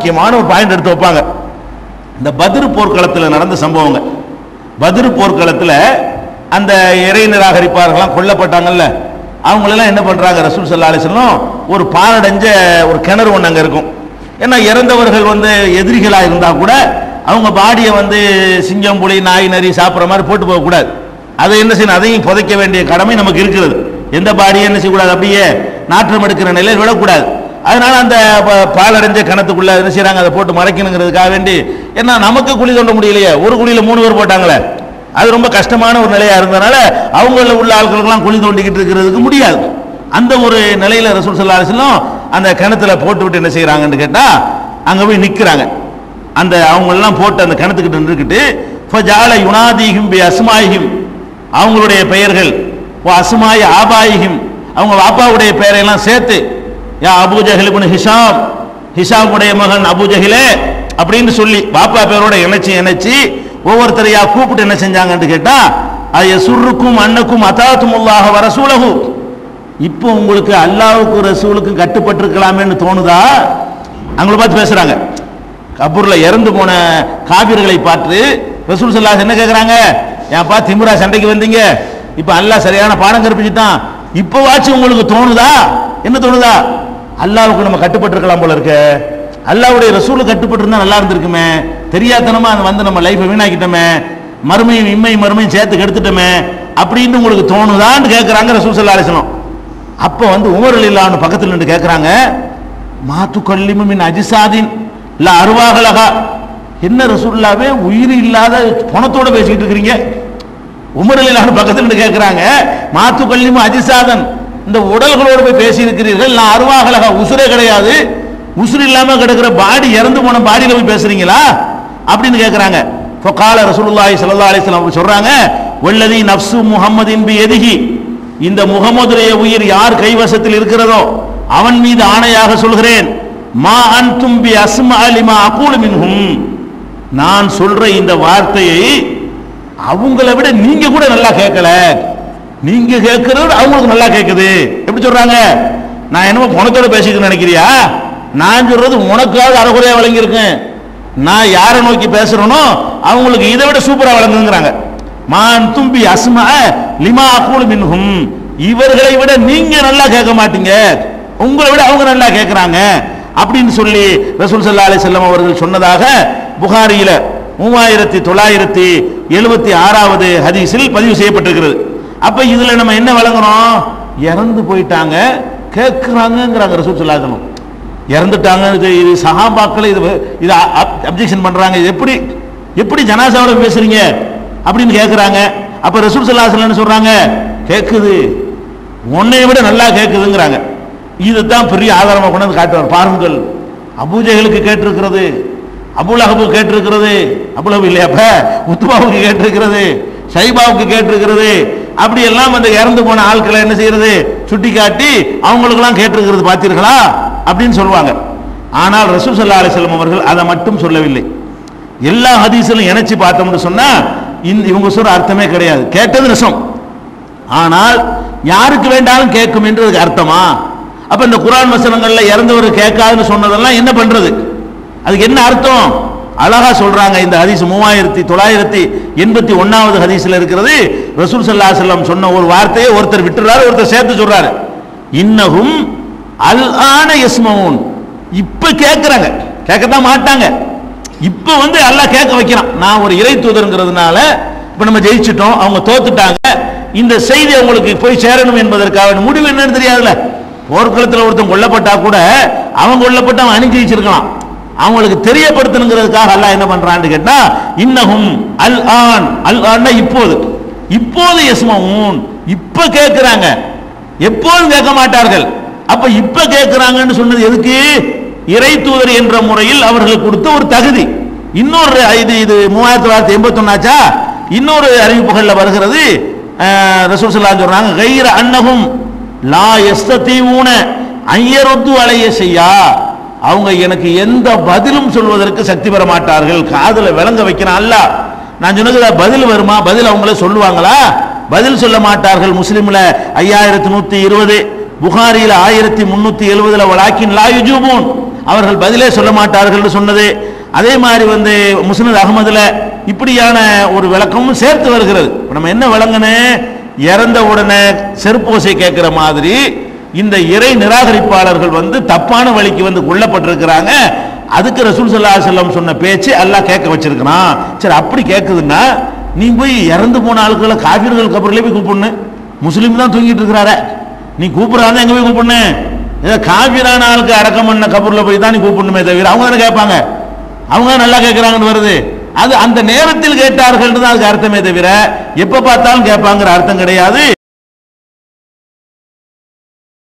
முக்கியமான ஒரு பாயிண்ட் எடுத்து வைப்பாங்க. இந்த பதிர் போர்க்களத்தில் நடந்த சம்பவங்க. பதிர் போர்க்களத்தில் அந்த இறை நிராகரிப்பார்கள்லாம் கொல்லப்பட்டாங்கல்ல. அவங்களெல்லாம் என்ன பண்ணுறாங்க ரசூல் சல்லா அலிஸ்லாம் ஒரு பாலடைஞ்ச ஒரு கிணறு ஒன்று அங்கே இருக்கும். ஏன்னா இறந்தவர்கள் வந்து எதிரிகளாக இருந்தால் கூட அவங்க பாடியை வந்து சிங்கம் புலி நாய் நரி சாப்பிட்ற மாதிரி போட்டு போகக்கூடாது அதை என்ன செய்யணும்? அதையும் புதைக்க வேண்டிய கடமை நமக்கு இருக்கிறது. எந்த பாடியும் என்ன செய்யக்கூடாது? அப்படியே நாற்றம் எடுக்கிற நிலையில் விடக்கூடாது. அதனால அந்த ப- பாலடைஞ்ச கணத்துக்குள்ள என்ன செய்யறாங்க அதை போட்டு மறைக்கணுங்கிறதுக்காக வேண்டி ஏன்னா நமக்கு குழி தோண்ட முடியலையே. ஒரு குழியில மூணு பேர் போட்டாங்களே. அது ரொம்ப கஷ்டமான ஒரு நிலையா இருந்தனால அவங்கள உள்ள ஆட்களுக்கெல்லாம் குழி தோண்டிக்கிட்டு இருக்கிறதுக்கு முடியாது. அந்த ஒரு நிலையில ரசூல் சல்லா அலிஸ்லாம் அந்த கிணத்துல போட்டு விட்டு என்ன செய்யறாங்கன்னு கேட்டா அங்க போய் நிக்கிறாங்க. அந்த அவங்கெல்லாம் போட்டு அந்த கிணத்துக்கிட்ட நின்றுக்கிட்டு ஃபஜால யுனாதிஹிம் பி அஸ்மாயிஹிம் அவங்களுடைய பெயர்கள் வ அஸ்மாய் ஆபாயிஹிம் அவங்க வாப்பாவுடைய பெயரையெல்லாம் சேர்த்து யா அபூ ஜஹில் ஹிஷாம் உடைய மகன் அபூ அப்படின்னு சொல்லி பாப்பா பேரோட இணைச்சு இணைச்சு ஒவ்வொருத்தரையா கூப்பிட்டு என்ன செஞ்சாங்கன்னு கேட்டா அது சுருக்கும் அன்னக்கும் வர சூழகு இப்போ உங்களுக்கு அல்லாவுக்கும் ரசூலுக்கும் கட்டுப்பட்டிருக்கலாமேன்னு தோணுதா? அவங்கள பார்த்து பேசுறாங்க. கபூர்ல இறந்து போன காவிர்களை பார்த்து ரசூல் ஸல்லல்லாஹு என்ன கேக்குறாங்க? ஏன்பா திமுரா சண்டைக்கு வந்தீங்க? இப்போ அல்லாஹ் சரியான பாடம் கற்பிச்சுட்டான். இப்போ வாச்சு உங்களுக்கு தோணுதா? என்ன தோணுதா? அல்லாவுக்கு நம்ம கட்டுப்பட்டிருக்கலாம் போல இருக்க. அல்லாவுடைய ரசூலு கட்டுப்பட்டிருந்தா நல்லா இருந்திருக்குமே. தெரியாதனமா அது வந்து நம்ம லைஃபை வீணாக்கிட்டோமே. மறுமையும் இம்மை மறுமையும் சேர்த்து கெடுத்துட்டோமே. அப்படின்னு உங்களுக்கு தோணுதான்னு கேட்குறாங்க ரசூல் சல்லா அலிசனம் அப்போ வந்து உமர் இல்லான்னு பக்கத்தில் நின்று கேட்குறாங்க மாத்து கல்லிமின் அஜிசாதின் இல்லை அருவாகலகா என்ன ரசூல்லாவே உயிர் இல்லாத பணத்தோட பேசிக்கிட்டு இருக்கிறீங்க? உமர் இல்லான்னு பக்கத்தில் நின்று கேட்குறாங்க மாத்து கொல்லிமு அஜிசாதன் இந்த உடல்களோடு போய் பேசியிருக்கிறீர்கள். நான் அருவாகலக உசுரே கிடையாது. உசுறு இல்லாமல் கிடக்கிற பாடி இறந்து போன பாடியில் போய் பேசுறீங்களா? அப்படின்னு கேட்குறாங்க இப்போ கால ரசூலுல்லாஹி சல்லா அலிஸ்லாம் சொல்கிறாங்க சொல்றாங்க வல்லதி நஃப்சு முஹம்மதின் பி எதுகி இந்த முகமதுடைய உயிர் யார் கைவசத்தில் இருக்கிறதோ அவன் மீது ஆணையாக சொல்கிறேன் மா அன் தும்பி அஸ்மா அலிமா அகூலு மின்ஹும். நான் சொல்ற இந்த வார்த்தையை அவங்கள விட நீங்க கூட நல்லா கேட்கல. நீங்க கேட்கறது அவங்களுக்கு நல்லா கேட்குது எப்படி சொல்றாங்க? நான் என்னமோ உனக்கோட பேசிக்கணும்னு நினைக்கிறியா? நான் சொல்றது உனக்காவது அறகுறையா வழங்கியிருக்கேன் நான் யாரை நோக்கி பேசுறேனோ அவங்களுக்கு இதை விட சூப்பரா வழங்குங்கிறாங்க மான் தும்பி அஸ்மா லிமா அகூலு மின்ஹும். இவர்களை விட நீங்க நல்லா கேட்க மாட்டீங்க. உங்களை விட அவங்க நல்லா கேட்கிறாங்க அப்படின்னு சொல்லி ரசூல் சல்லா அலி செல்லம் அவர்கள் சொன்னதாக புகாரியில மூவாயிரத்தி தொள்ளாயிரத்தி எழுபத்தி ஆறாவது ஹதீஸில் பதிவு செய்யப்பட்டிருக்கிறது. அப்ப இதுல நம்ம என்ன வழங்குறோம் இறந்து போயிட்டாங்க கேட்கிறாங்கிறாங்க ரசூல் இறந்துட்டாங்க இது இது சஹாபாக்கள் இது இது அப்ஜெக்ஷன் பண்றாங்க. இது எப்படி எப்படி ஜனாசாவோட பேசுறீங்க? அப்படின்னு கேட்குறாங்க. அப்ப ரசூல் சல்லாஹ் சொல்கிறாங்க சொல்றாங்க? கேட்குது. உன்னை விட நல்லா கேட்குதுங்கிறாங்க. இதுதான் பெரிய ஆதாரமாக கொண்டு வந்து காட்டுவார் பாருங்கள். அபூஜைகளுக்கு கேட்டிருக்கிறது. அபுலஹபு கேட்டிருக்கிறது. அபுலஹபு இல்லையாப்ப உத்மாவுக்கு கேட்டிருக்கிறது. சைபாவுக்கு கேட்டிருக்கிறது. அப்படி எல்லாம் அந்த இறந்து போன ஆட்களை என்ன செய்யறது? சுட்டி காட்டி அவங்களுக்கெல்லாம் கேட்டிருக்கிறது பார்த்தீர்களா? அப்படின்னு சொல்லுவாங்க. ஆனால் ரசூ சல்லா அலிஸ்லாம் அவர்கள் அதை மட்டும் சொல்லவில்லை. எல்லா ஹதீஸிலும் இணைச்சு பார்த்தோம்னு சொன்னா இந்த இவங்க சொல்ற அர்த்தமே கிடையாது. கேட்டது ரசம். ஆனால் யாருக்கு வேண்டாலும் கேட்கும் என்றதுக்கு அர்த்தமா? அப்ப இந்த குரான் வசனங்கள்ல இறந்தவர் கேட்காதுன்னு சொன்னதெல்லாம் என்ன பண்றது? அதுக்கு என்ன அர்த்தம்? அழகா சொல்றாங்க இந்த ஹதீஸ் மூவாயிரத்தி தொள்ளாயிரத்தி எண்பத்தி ஒன்னாவது ஹதீஸ்ல இருக்கிறது. ரசூல் சல்லா செல்லம் சொன்ன ஒரு வார்த்தையை ஒருத்தர் விட்டுறாரு ஒருத்தர் சேர்த்து சொல்றாரு. இன்னகும் அல் ஆன எஸ்மவுன் இப்ப கேட்கிறாங்க கேட்கத்தான் மாட்டாங்க. இப்ப வந்து எல்லாம் கேட்க வைக்கிறான். நான் ஒரு இறை தூதருங்கிறதுனால இப்ப நம்ம ஜெயிச்சிட்டோம் அவங்க தோத்துட்டாங்க. இந்த செய்தி அவங்களுக்கு போய் சேரணும் என்பதற்காக முடிவு என்னன்னு தெரியாதுல்ல. போர்க்களத்தில் ஒருத்தன் கொல்லப்பட்டா கூட அவன் கொல்லப்பட்டு அவன் அணி ஜெயிச்சிருக்கலாம் அவங்களுக்கு தெரியப்படுத்தணுங்கிறதுக்காக அல்லாஹ் என்ன பண்றான்னு கேட்டா இன்னகும் அல் ஆன். அல் ஆன்னா இப்போது. இப்போது யஸ்மவுன் இப்ப கேட்கிறாங்க எப்போதும் கேட்க மாட்டார்கள். அப்ப இப்ப கேட்கிறாங்கன்னு சொன்னது எதுக்கு? இறை தூதர் என்ற முறையில் அவர்கள் கொடுத்த ஒரு தகுதி. இன்னொரு இது இது மூவாயிரத்தி தொள்ளாயிரத்தி எண்பத்தி ஒன்னாச்சா இன்னொரு அறிவிப்புகள்ல வருகிறது. ரசூல் சொல்லா சொல்றாங்க கைர அன்னகும் லா எஸ்தீவூன ஐயரொத்து அலைய செய்யா. அவங்க எனக்கு எந்த பதிலும் சொல்வதற்கு சக்தி பெற மாட்டார்கள். காதில் விளங்க வைக்கிறான் அல்ல நான் சொன்னது பதில் வருமா? பதில் அவங்களே சொல்லுவாங்களா? பதில் சொல்ல மாட்டார்கள் முஸ்லீம்ல. ஐயாயிரத்தி நூத்தி இருபது புகாரியில் ஆயிரத்தி முன்னூத்தி எழுபதுல வலாக்கின் லா அவர்கள் பதிலே சொல்ல மாட்டார்கள் சொன்னது. அதே மாதிரி வந்து முஸ்னத் அகமதுல இப்படியான ஒரு விளக்கமும் சேர்த்து வருகிறது. நம்ம என்ன விளங்குனே இறந்த உடனே செருப்போசை கேட்கிற மாதிரி இந்த இறை நிராகரிப்பாளர்கள் வந்து தப்பான வழிக்கு வந்து கொல்லப்பட்டிருக்கிறாங்க. அதுக்கு ரசூல் சல்லா செல்லம் சொன்ன பேச்சு எல்லாம் கேட்க வச்சிருக்கிறான். சரி அப்படி கேட்குதுன்னா நீ போய் இறந்து போன ஆளுக்களை காவிர்கள் கபரிலே போய் கூப்பிடணும் முஸ்லீம் தான் தூங்கிட்டு இருக்கிறார. நீ கூப்பிடுறாங்க எங்க போய் கூப்பிடணும் ஏதோ காபிரான ஆளுக்கு அடக்கம் பண்ண கபூரில் போய் தான் நீ கூப்பிடணுமே தவிர அவங்க தானே கேட்பாங்க. அவங்க தான் நல்லா கேட்குறாங்கன்னு வருது. அது அந்த நேரத்தில் கேட்டார்கள் தான் அதுக்கு அர்த்தமே தவிர எப்போ பார்த்தாலும் கேட்பாங்கிற அர்த்தம் கிடையாது.